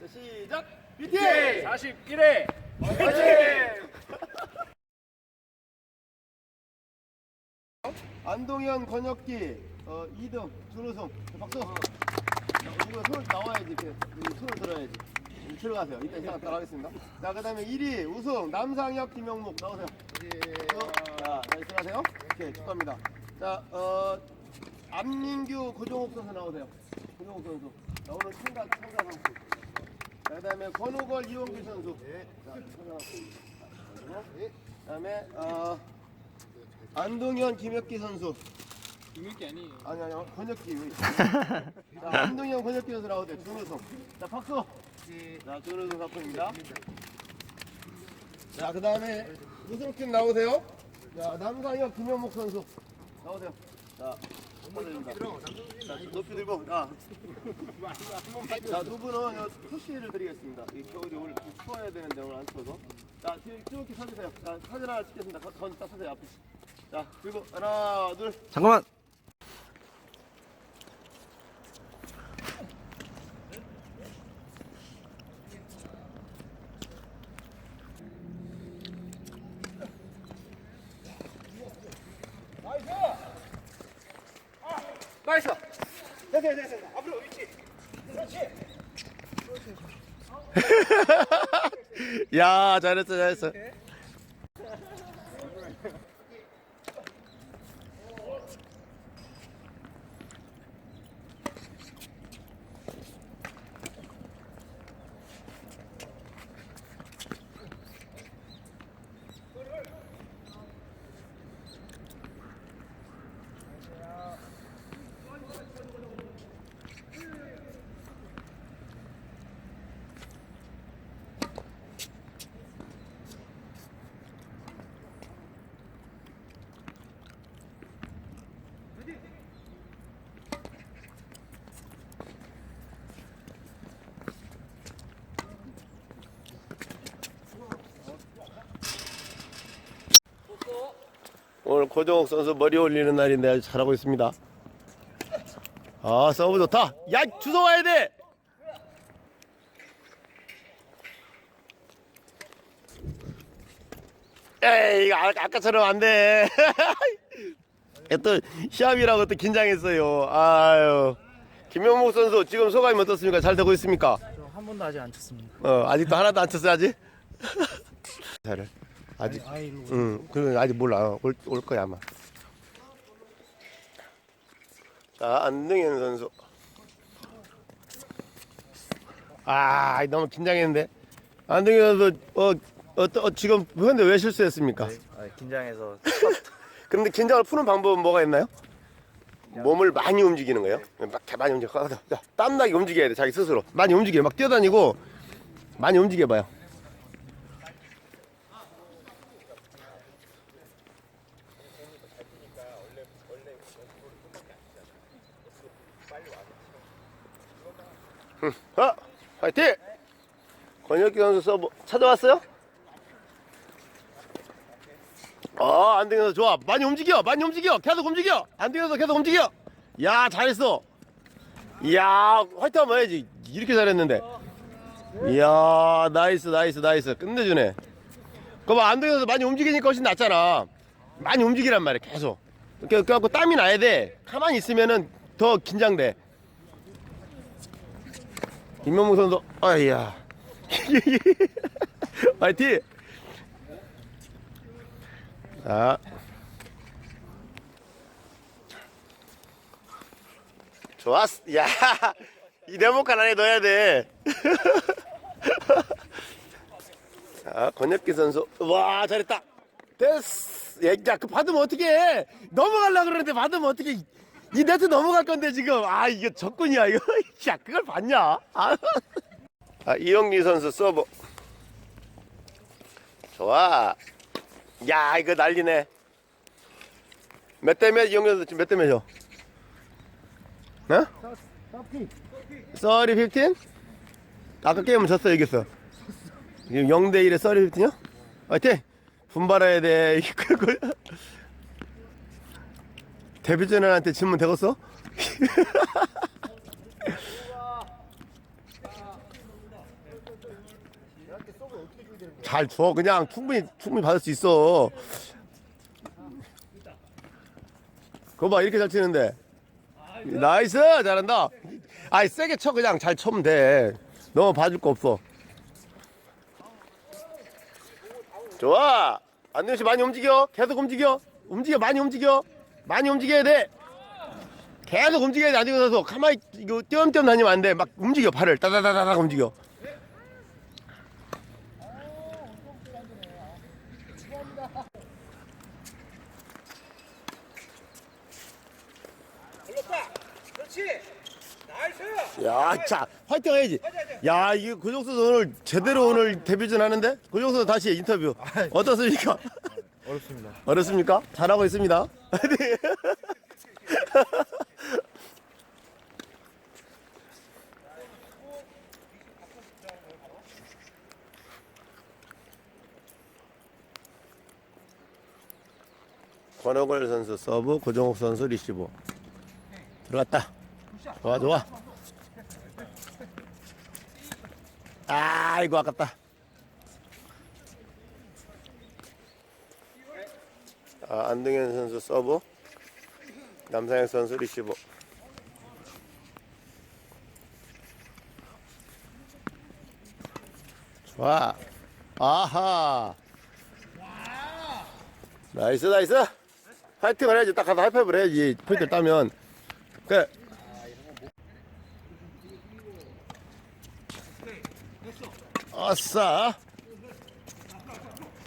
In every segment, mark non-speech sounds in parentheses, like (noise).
자, 시작. BT. 41회 안동현 권혁기 어 2등 준우승 자, 박수. 자, 누가 손 나와야지 이렇게 여기 손을 들어야지. 여기 들어가세요. 이따 이따 따라가겠습니다. 자 그다음에 1위 우승 남상혁 김영목 나오세요. 어, 자, 자 들어가세요. 오케이 축하합니다. 자 어. 안민규 고종욱 선수 나오세요. 고종욱 선수. 자, 오늘 참가 참가 선수. 자, 그다음에 권우걸 이원규 선수. 자, 참가 선수. 그다음에 어, 안동현 김혁기 선수. 김일기 아니에요 아니 아니 권혁기 왜? (laughs) 자, 안동현 권혁기 선수 나오세요. 준우승. 자 박수. 자 준우승 사건입니다. 자 그다음에 우승팀 나오세요. 자 남상혁 김현목 선수 나오세요. 자. 자, 높이 들고 자. 자, 두 분은 요 표시를 드리겠습니다. 이 겨울이 오늘 좀 추워야 되는데 오늘 안 추워서. 자, 이렇게 서주세요. 자, 사진 하나 찍겠습니다. 거- 거기 딱 서세요, 앞에. 자, 그리고 하나, 둘. 잠깐만. 나이스 됐어 됐어 됐어 앞으로 위치 (laughs) 야, 잘했어, 잘했어. 고종욱 선수 머리 올리는 날인데 아주 잘하고 있습니다. 아, 서브 좋다. 야, 주소 와야 돼! 에이, 아- 아까처럼 안 돼. (laughs) 또 시합이라고 또 긴장했어요. 아유. 김명목 선수 지금 소감이 어떻습니까? 잘 되고 있습니까? 한 번도 아직 안 쳤습니다. 어, 아직도 하나도 안 쳤어 아직? (laughs) 잘을 아직 아이, 로 응, 그건 아직 몰라. 올, 올 거야 아마. 자, 안등현 선수. 아, 너무 긴장했는데. 안등현 선수, 어, 어, 어 지금 근데 왜 실수했습니까? 아, 긴장해서 (laughs) 근데 긴장을 푸는 방법은 뭐가 있나요? 몸을 많이 움직이는 거예요. 막 이렇게 많이 움직여. 자, 땀나게 움직여야 돼, 자기 스스로. 많이 움직여. 막 뛰어다니고, 많이 움직여 봐요. 응, 어, 화이팅! 권혁기 선수 서브 찾아왔어요? 아, 안 되면서 좋아. 많이 움직여. 많이 움직여. 계속 움직여. 안 되면서 계속 움직여. 야, 잘했어. 이야, 화이팅 한번 해야지. 이렇게 잘했는데. 이야, 나이스, 나이스, 나이스. 끝내주네. 그거 안 되면서 많이 움직이니까 훨씬 낫잖아. 많이 움직이란 말이야, 계속. 그래- 그래갖고 땀이 나야 돼. 가만히 있으면은 더 긴장돼. 김명무 선수, 아이야. (laughs) 화이팅! 자. 좋았어. 야, 이 네모칸 안에 넣어야 돼. (laughs) 자, 권혁기 선수. 와, 잘했다. 됐어. 야, 야, 그 받으면 어떻게 해? 넘어가려고 그러는데 받으면 어떻게 이 네트 넘어갈 건데 지금. 아, 이거 적군이야, 이거. (laughs) 야, 그걸 봤냐? 아, 아 이영기 선수 서브. 좋아. 야 이거 난리네 몇 대몇 이영렬 지금 몇 대 몇이요? 어? 30 15? 아까 게임은 졌어 이겼어 지금 0대 1에 30 15요? 화이팅! 분발해야 돼 (laughs) 이거 그 데뷔전한테 질문 되겠어? (laughs) 잘 줘. 그냥 충분히 충분히 받을 수 있어. 그거 봐 이렇게 잘 치는데. 나이스 잘한다. 아이 세게 쳐 그냥 잘 쳐면 돼. 너무 봐줄 거 없어. 좋아. 안되씨 많이 움직여. 계속 움직여. 움직여 많이 움직여. 많이 움직여야 돼. 계속 움직여야 돼. 안 되고서 가만히 이거 띄엄띄엄 다니면 안 돼. 막 움직여 발을 따다다다닥 움직여. 야, 자, 화이팅 해야지. 야, 이거 고정수 오늘 제대로 오늘 데뷔전 하는데? 고정수 다시 인터뷰. 어떻습니까? 어렵습니다. 어렵습니까? 잘하고 있습니다. (laughs) 네. 권호걸 선수 서브, 고정욱 선수 리시브. 들어갔다. 좋아, 좋아. 아이고, 아깝다. 안등현 선수 서브 남상혁 선수 리시브. 좋아. 아하. 나이스 나이스. 파이팅을 해야지. 딱 가서 하이파이브를 해야지. 포인트를 따면. 그래 아싸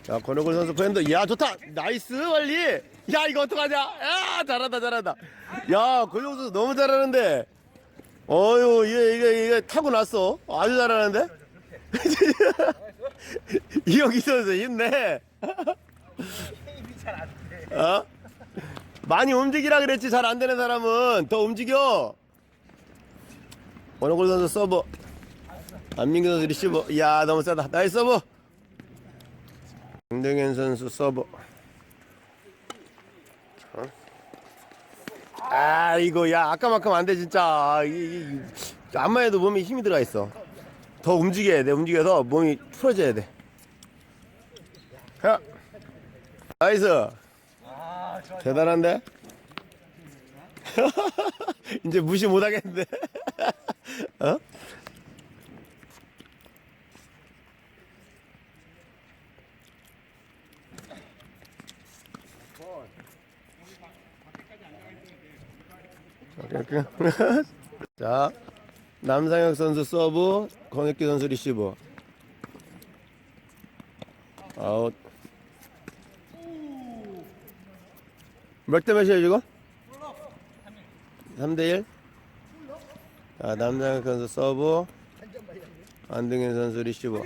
자, 권호글 선수 포핸드. 야, 좋다. 나이스, 빨리. 야, 이거 어떡하냐? 야, 잘한다, 잘한다. 야, 권호글 선수 너무 잘하는데. 어유, 이게, 이게, 이게 타고 났어. 아주 잘하는데? (laughs) 이영기 선수 힘내. (laughs) 어? 많이 움직이라 그랬지, 잘 안 되는 사람은. 더 움직여. 권호글 선수 서브. 안민규 선수 리시브. 이야, 너무 세다. 나이스 서브. 김동현 선수 서브. 어? 아 이거 야 아까만큼 안 돼 진짜. 안만 해도 몸에 힘이 들어가 있어. 더 움직여야 돼. 움직여서 몸이 풀어져야 돼. 야. 나이스. 대단한데? (laughs) 이제 무시 못 하겠는데. (laughs) 어? (laughs) 자, 남상혁 선수 서브, 권혁기 선수 리시브. 아웃. 몇 대 몇이에요, 지금? 3대 1. 자, 남상혁 선수 서브, 안등현 선수 리시브.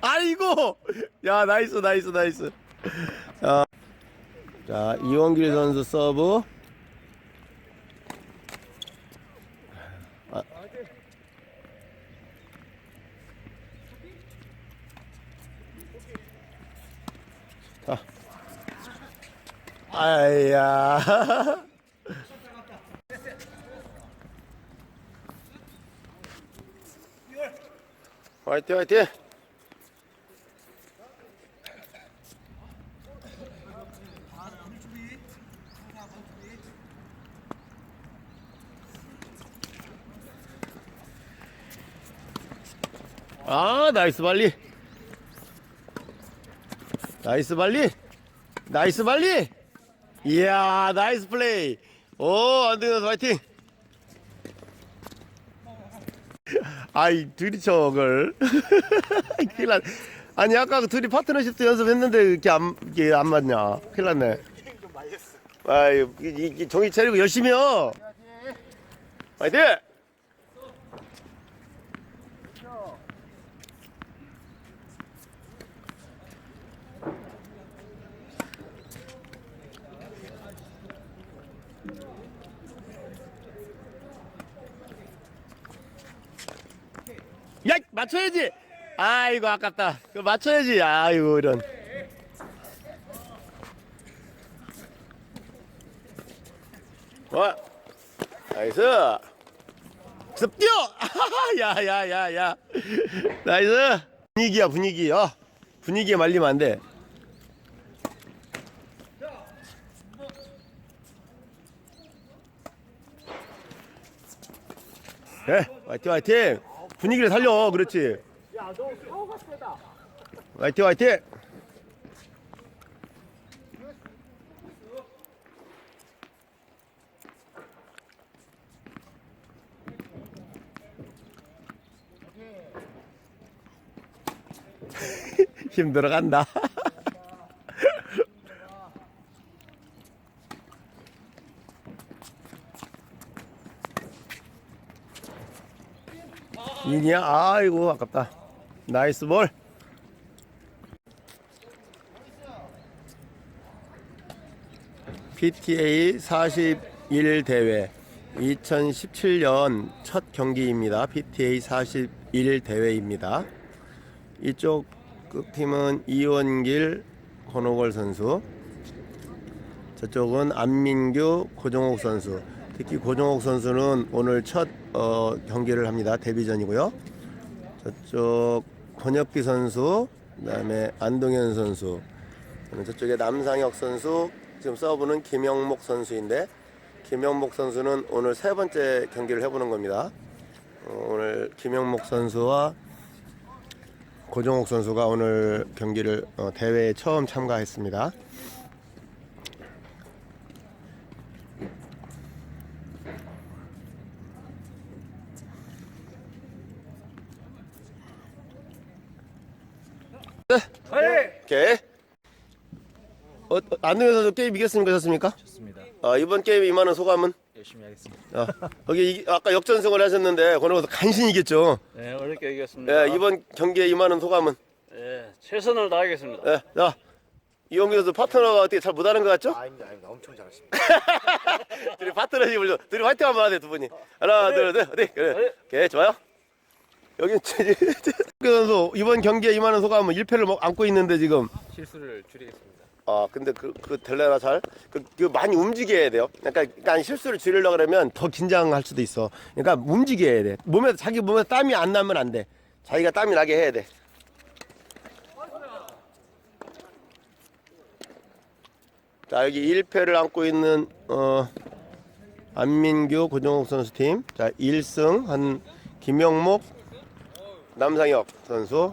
아이고! 야, 나이스, 나이스, 나이스. 자, 자 이원길 선수 서브. 아. 자. 아야. (laughs) 화이팅, 화이팅! 아 나이스 발리. 나이스 발리. 나이스 발리. 이야 나이스 플레이. 오 안되는 화이팅. (laughs) 아이 둘이 저걸. (laughs) 큰일 났 아니 아까 그 둘이 파트너십도 연습했는데 이렇게 안, 이게 안 맞냐? 큰일 났네. 아이 이- 이- 정신 차리고 열심히 해. 화이팅 야 맞춰야지. 아이고 아깝다. 그거 맞춰야지. 아이고 이런. 와 나이스. 습 뛰어! (laughs) 야야야야. 나이스. 분위기야 분위기. 어 분위기에 말리면 안 돼. 예, 화이팅 화이팅 분위기를 살려. 그렇지. 야 너 사고가 세다. 화이팅 화이팅. (laughs) 힘들어간다 인이야 아이고 아깝다 나이스 볼 PTA 41 대회 2017년 첫 경기입니다. PTA 41 대회입니다. 이쪽 끝팀은 이원길, 권호걸 선수. 저쪽은 안민규, 고종옥 선수. 특히 고종옥 선수는 오늘 첫 어, 경기를 합니다. 데뷔전이고요. 저쪽 권혁기 선수, 그다음에 안동현 선수. 저쪽에 남상혁 선수, 지금 서브는 김영목 선수인데 김영목 선수는 오늘 세 번째 경기를 해보는 겁니다. 어, 오늘 김영목 선수와 고종옥 선수가 오늘 경기를 어, 대회에 처음 참가했습니다. 네 오케이. 어, 어, 안동현 선수 게임 이겼습니까? 졌습니까? 좋습니다. 아, 이번 게임 임하는 소감은? 열심히 하겠습니다. 아, 거기 이- 아까 역전승을 하셨는데 권호가 간신히 이겼죠. 네, 어렵게 이겼습니다. 예, 이번 경기에 임하는 소감은? 예, 최선을 다하겠습니다. 예, 자 이용기 선수 파트너가 어떻게 잘 못하는 것 같죠? 아닙니다 아닙니다 엄청 잘하십니다 (laughs) 둘이 파트너십을 좀 둘이 화이팅 한번 하세요 두 분이 하나 둘셋 어디 그래 오케이 좋아요 여기 (laughs) 최지 선수 이번 경기에 임하는 소감은 1패를 안고 있는데 지금 실수를 줄이겠습니다. 아 근데 그, 그 될래나 잘? 그, 그 많이 움직여야 돼요 그러니까, 그러니까 실수를 줄이려고 그러면 더 긴장할 수도 있어 그러니까 움직여야 돼 몸에 자기 몸에 땀이 안 나면 안 돼 자기가 땀이 나게 해야 돼 자 여기 1패를 안고 있는 어 안민규 고정욱 선수 팀. 자 1승 한 김영목 남상혁 선수.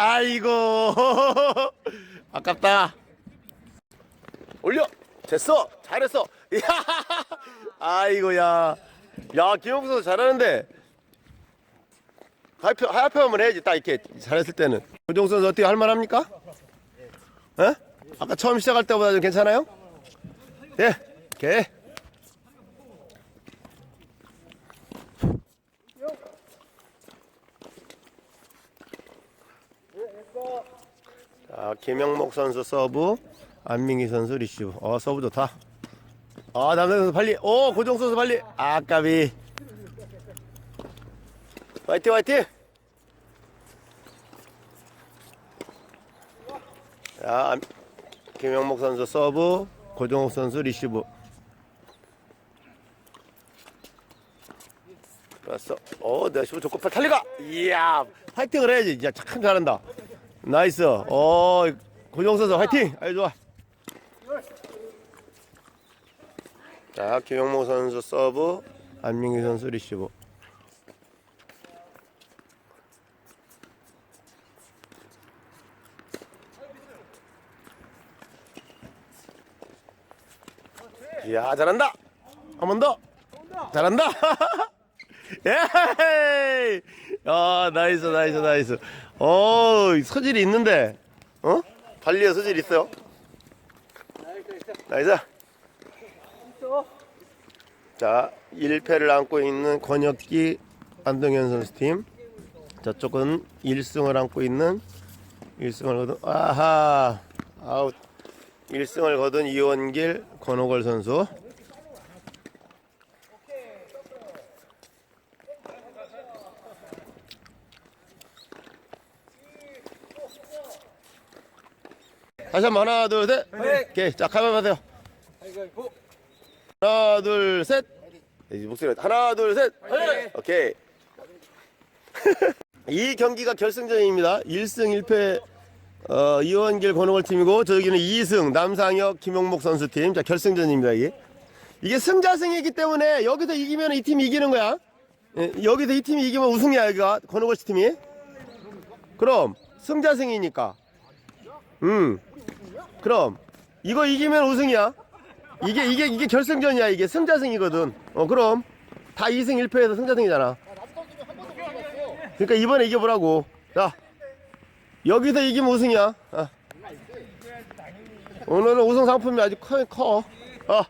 아, 아이고 (laughs) 아깝다. 올려 됐어 잘했어. (laughs) 야 아이고야 야 김영목 선수 잘하는데. 하이표, 하이표 한번 해야지, 딱 이렇게 잘했을 때는. 조종 선수 어떻게 할만합니까? 예? 아까 처음 시작할 때보다 좀 괜찮아요? 예, 오케이. 자, 김영목 선수 서브, 안민기 선수 리시브. 어, 서브 좋다. 아, 남자 선수 빨리. 오, 고종 선수 빨리. 아, 까비. 화이팅 화이팅 자 안- 김영목 선수 서브 고종욱 선수 리시브 좋았어 어 내가 시브 좋고 빨리 달려가 이야 화이팅을 해야지 진짜 참 잘한다 나이스. 어 고종욱 선수 화이팅! 아주 좋아. 자 김영목 선수 서브 안민기 선수 리시브. 이야 잘한다! 한 번 더! 잘한다! (laughs) 예 아, 나이스 나이스 나이스. 어 소질이 있는데. 어? 발리에 소질 있어요? 나이스. 자 1패를 안고 있는 권혁기 안동현 선수 팀. 저쪽은 1승을 안고 있는 1승을 거둔 아하. 아웃. 1승을 거둔 이원길 권호걸 선수 다시 한번 하나, 둘, 셋. 오케이. 자, 가만 하세요. 하나, 둘, 셋. 이 목소리 하나, 둘, 셋. 오케이. (laughs) 이 경기가 결승전입니다. 1승 1패 어, 이원길 권호걸 팀이고 저기는 2승 남상혁 김용목 선수 팀. 자, 결승전입니다, 이게. 이게 승자승이기 때문에 여기서 이기면 이 팀이 이기는 거야. 예, 여기서 이 팀이 이기면 우승이야, 여기가 권호걸 씨 팀이. 그럼 승자승이니까. 음. 그럼 이거 이기면 우승이야. 이게 이게 이게 결승전이야. 이게 승자승이거든. 어, 그럼 다 2승 1패에서 승자승이잖아. 그러니까 이번에 이겨보라고. 자, 여기서 이기면 우승이야. 아. 오늘은 우승 상품이 아주 커. 커. 어.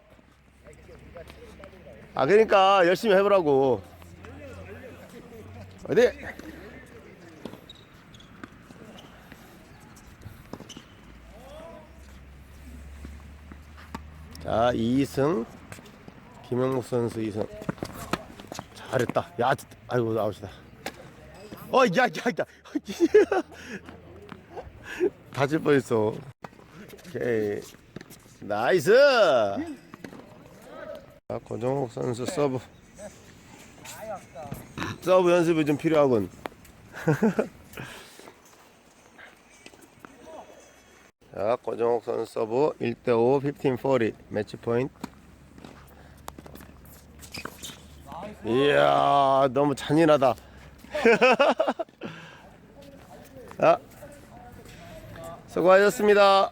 아, 그러니까 열심히 해보라고. 어디? 자, 2승. 김영목 선수 2승. 잘했다. 야, 아이고, 아웃이다. 어, 야, 야, 야. (laughs) 다칠 뻔했어. 오케이. 나이스! 자, 권정욱 선수 서브. 서브 연습이 좀 필요하군. (laughs) 자, 권정욱 선수 서브 1대5 1540 매치 포인트. 이야, 너무 잔인하다. 자, (laughs) 수고하셨습니다.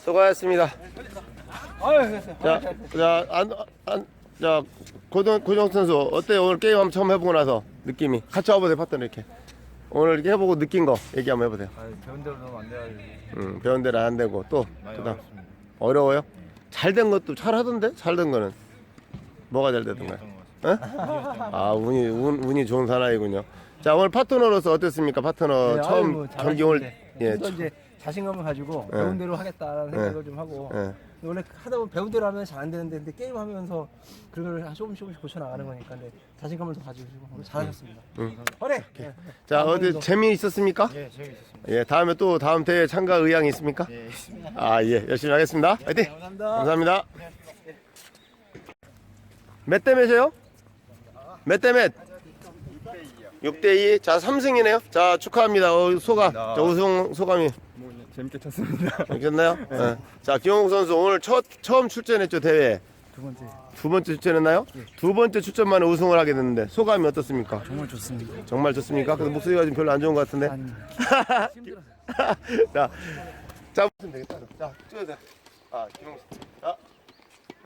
수고하셨습니다. 자, 자, 안, 안, 자, 고정, 고정 선수 어때요? 오늘 게임 한번 처음 해보고 나서 느낌이 같이 와보세요, 파트너 이렇게. 오늘 이렇게 해보고 느낀 거 얘기 한번 해보세요. 아, 배운 대로 너무 안 돼가지고 음, 배운 대로 안 되고 또 많이 그다음 어렵습니다. 어려워요? 잘 된 것도 잘 하던데? 잘 된 거는 뭐가 잘 같습니다. 어? 아 운이 운, 운이 좋은 사나이군요. 자 오늘 파트너로서 어땠습니까? 파트너 네, 처음 아유, 뭐 경기 오늘 잘하시는데. 예, 이제 자신감을 가지고 예. 배운 대로 하겠다라는 생각을 예. 좀 하고 예. 원래 하다 보면 대로 하면 잘 안 되는데 근데 게임 하면서 그걸 조금씩 조금씩 고쳐 나가는 거니까 근데 자신감을 더 가지고 오늘 잘하셨습니다. 음. 허래. 예. 자한 어디 번 더. 재미 있었습니까? 예, 재미있었습니다. 예 다음에 또 다음 대회 참가 의향이 있습니까? 예, 있습니다. 아예 열심히 하겠습니다. 화이팅! 감사합니다. 감사합니다. 몇 대 몇이에요? 몇 대 몇? 6대 2. 자, 3승이네요. 자, 축하합니다. 어, 소감. 자, 우승 소감이 뭐 재밌게 쳤습니다. (laughs) 괜찮나요? 네. 자, 김홍국 선수 오늘 첫 처음 출전했죠, 대회. 두 번째 두 번째 출전했나요? 두 번째 출전 만에 우승을 하게 됐는데 소감이 어떻습니까? 정말 좋습니다. 정말 좋습니까? 근데 목소리가 좀 별로 안 좋은 것 같은데. (laughs) 자, 자, 보시면 되겠다. 자, 찍어주세요. 아, 김홍수. 자,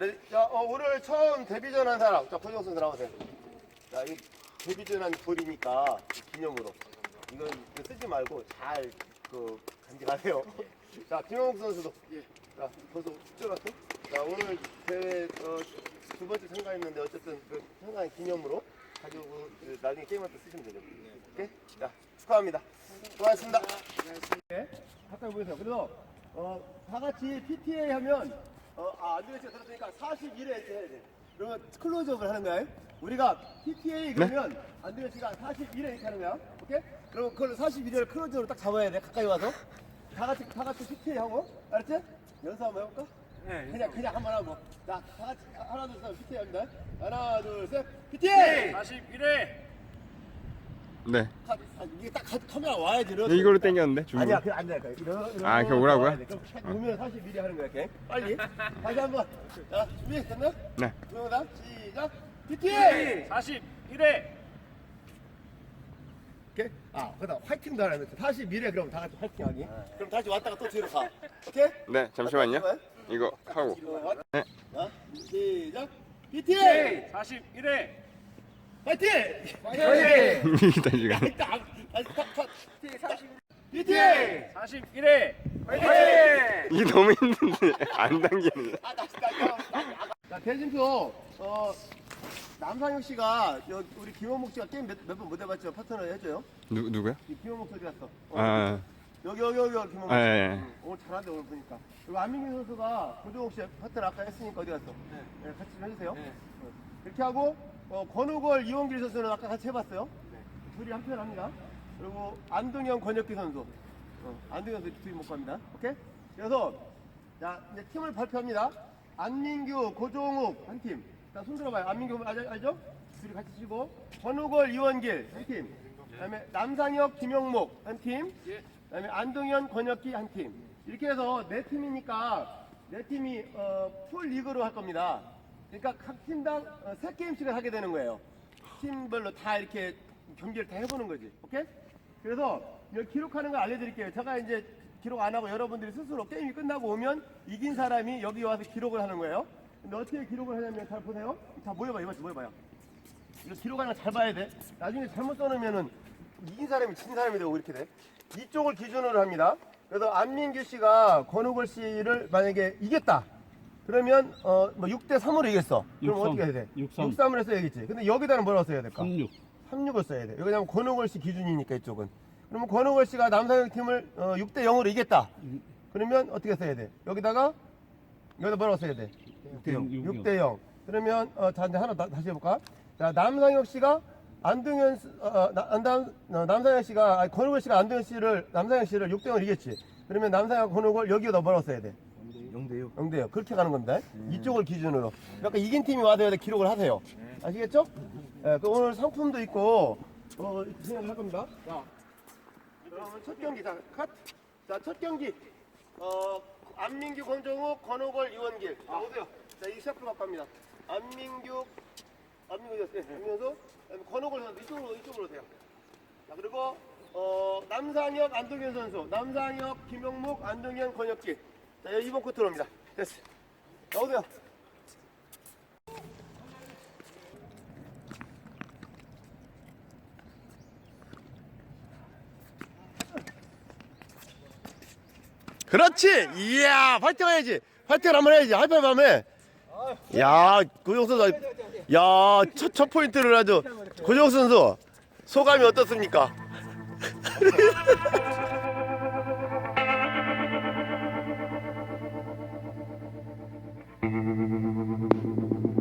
레디. 자, 어, 오늘 처음 데뷔전 한 사람. 자, 권영 선수 나오세요. 자, 이 데뷔전 한 돌이니까 기념으로. 이건 쓰지 말고 잘, 그, 간직하세요. 자, 김홍수 선수도. 자, 벌써 찍어놨어? 자, 오늘 대회, 어, 두 번째 참가했는데 어쨌든 그 참가한 기념으로 가지고 그 나중에 게임할 때 쓰시면 되죠. 오케이? 자, 축하합니다. 수고하셨습니다. 가까이 보세요. 그래서 어, 다 같이 PTA 하면 어, 아, 안드레 씨가 들었으니까 41회 이렇게 해야 돼. 그러면 클로즈업을 하는 거야. 우리가 PTA 그러면 안드레 씨가 41회 이렇게 하는 거야. 오케이? 그럼 그걸 41회를 클로즈업으로 딱 잡아야 돼. 가까이 와서. 다 같이 다 같이 PTA 하고. 알았지? 연습 한번 해볼까? 네. 그냥 그냥 한 번 하고. 자, 다 같이 하나 둘 셋 PTA 합니다. 하나 둘 셋. PTA. 41회. 네. 카, 아, 이게 딱 카, 카메라 와야지. 이렇게. 이걸로 땡겼는데 중국. 아니야, 그안 돼. 이런, 이런 아, 그거 오라고요? 와야 돼. 그럼 사실 미리 하는 거야, 이렇게. 빨리. 다시 한 번. 자, 준비 됐나? 네. 동영상 시작. PTA. 41회. 아, 그다음 화이팅도 하나 넣자. 다시 미래 그럼 다 같이 화이팅 하기. 그럼 다시 왔다가 또 뒤로 가. 오케이? 네, 잠시만요. 왔다, 이거 하고. 어. 네. 자, 시작. PTA. 41회. 화이팅! (laughs) 시간. (laughs) 일단 다시 컷 컷. PTA. 41회. 이게 너무 힘든데 (laughs) 안 당기는. 아, 다시 다시. 자, 대진표 어 남상혁 씨가 여, 우리 김원목 씨가 게임 몇 번 못 해봤죠? 파트너 해줘요. 누 누구야? 이 김원목 소리 났어. 어, 아, 여기 여기 여기 여기 김원목. 아, 예, 예. 응, 오늘 잘하네 오늘 보니까. 그리고 안민기 선수가 고종욱 씨 파트너 아까 했으니까 어디 갔어? 네. 같이 좀 해주세요. 응. 이렇게 하고 어, 권우걸 이원길 선수는 아까 같이 해봤어요. 둘이 한편 합니다. 그리고 안동현 권혁기 선수. 어, 안동현 선수 투입 못 갑니다. 오케이? 그래서 자 이제 팀을 발표합니다. 안민규, 고종욱 한 팀. 자, 손 들어봐요. 안민규 알, 알죠? 둘이 같이 치고 권우걸, 이원길 한 팀. 그 다음에 남상혁, 김영목 한 팀. 그 다음에 안동현, 권혁기 한 팀. 이렇게 해서 네 팀이니까 네 팀이 어, 풀 리그로 할 겁니다. 그러니까 각 팀당 어, 세 게임씩을 하게 되는 거예요. 팀별로 다 이렇게 경기를 다 해보는 거지. 오케이? 그래서 이거 기록하는 걸 알려드릴게요. 제가 이제 기록 안 하고 여러분들이 스스로 게임이 끝나고 오면 이긴 사람이 여기 와서 기록을 하는 거예요. 어떻게 기록을 하냐면 잘 보세요. 자 모여봐 이거 모여봐요. 이거 기록하는 거잘 봐야 돼. 나중에 잘못 써놓으면은 이긴 사람이 진 사람이 되고 이렇게 돼. 이쪽을 기준으로 합니다. 그래서 안민규 씨가 권우걸 씨를 만약에 이겼다. 그러면 어뭐 6대 3으로 이겼어. 그럼 육삼. 어떻게 해야 돼? 육삼. 6-3을 써야겠지. 근데 여기다는 뭐라고 써야 될까? 36. 36을 써야 돼. 왜냐면 권호걸 씨 기준이니까 이쪽은. 그러면 권호걸 씨가 남상혁 팀을 어, 6대 0으로 이겼다. 그러면 어떻게 써야 돼? 여기다가 여기다 뭐라고 써야 돼? 6대 0. 육, 육. 6대 0. 그러면 어, 자 이제 하나 다, 다시 해볼까? 자 남상혁 씨가 안동현 씨- 어, 어, 나- 남, 어, 남상혁 씨가 아니, 권호걸 씨가 안동현 씨를 남상혁 씨를 6대 0으로 이겼지. 그러면 남상혁 권호걸 여기다 뭐라고 써야 돼? 0대6 영대요. 그렇게 가는 겁니다. 이쪽을 기준으로. 그러니까 이긴 팀이 와서 여기다 기록을 하세요. 아시겠죠? 예, 그 오늘 상품도 있고, 어, 이렇게 진행할 겁니다. 자, 그러면 첫 경기, 자, 컷. 자, 첫 경기. 어, 안민규, 권정욱, 권호걸, 이원길. 자, 오세요. 자, 이 시합으로 바꿔 갑니다. 안민규, 안민규, 예, 안민수, 그다음에 권호걸 선수, 이쪽으로, 이쪽으로 오세요. 자, 그리고, 어, 남상혁, 안동현 선수. 남상혁, 김영목, 안동현, 권혁기. 자, 여기 2번 코트로 옵니다. 됐어. 나오세요. 그렇지! 이야, 파이팅 해야지! 파이팅을 한번 해야지! 하이파이브 하면 해! 야, 고정 선수, 야, 첫, 첫 포인트를 아주, 고정 선수, 소감이 어떻습니까? (laughs)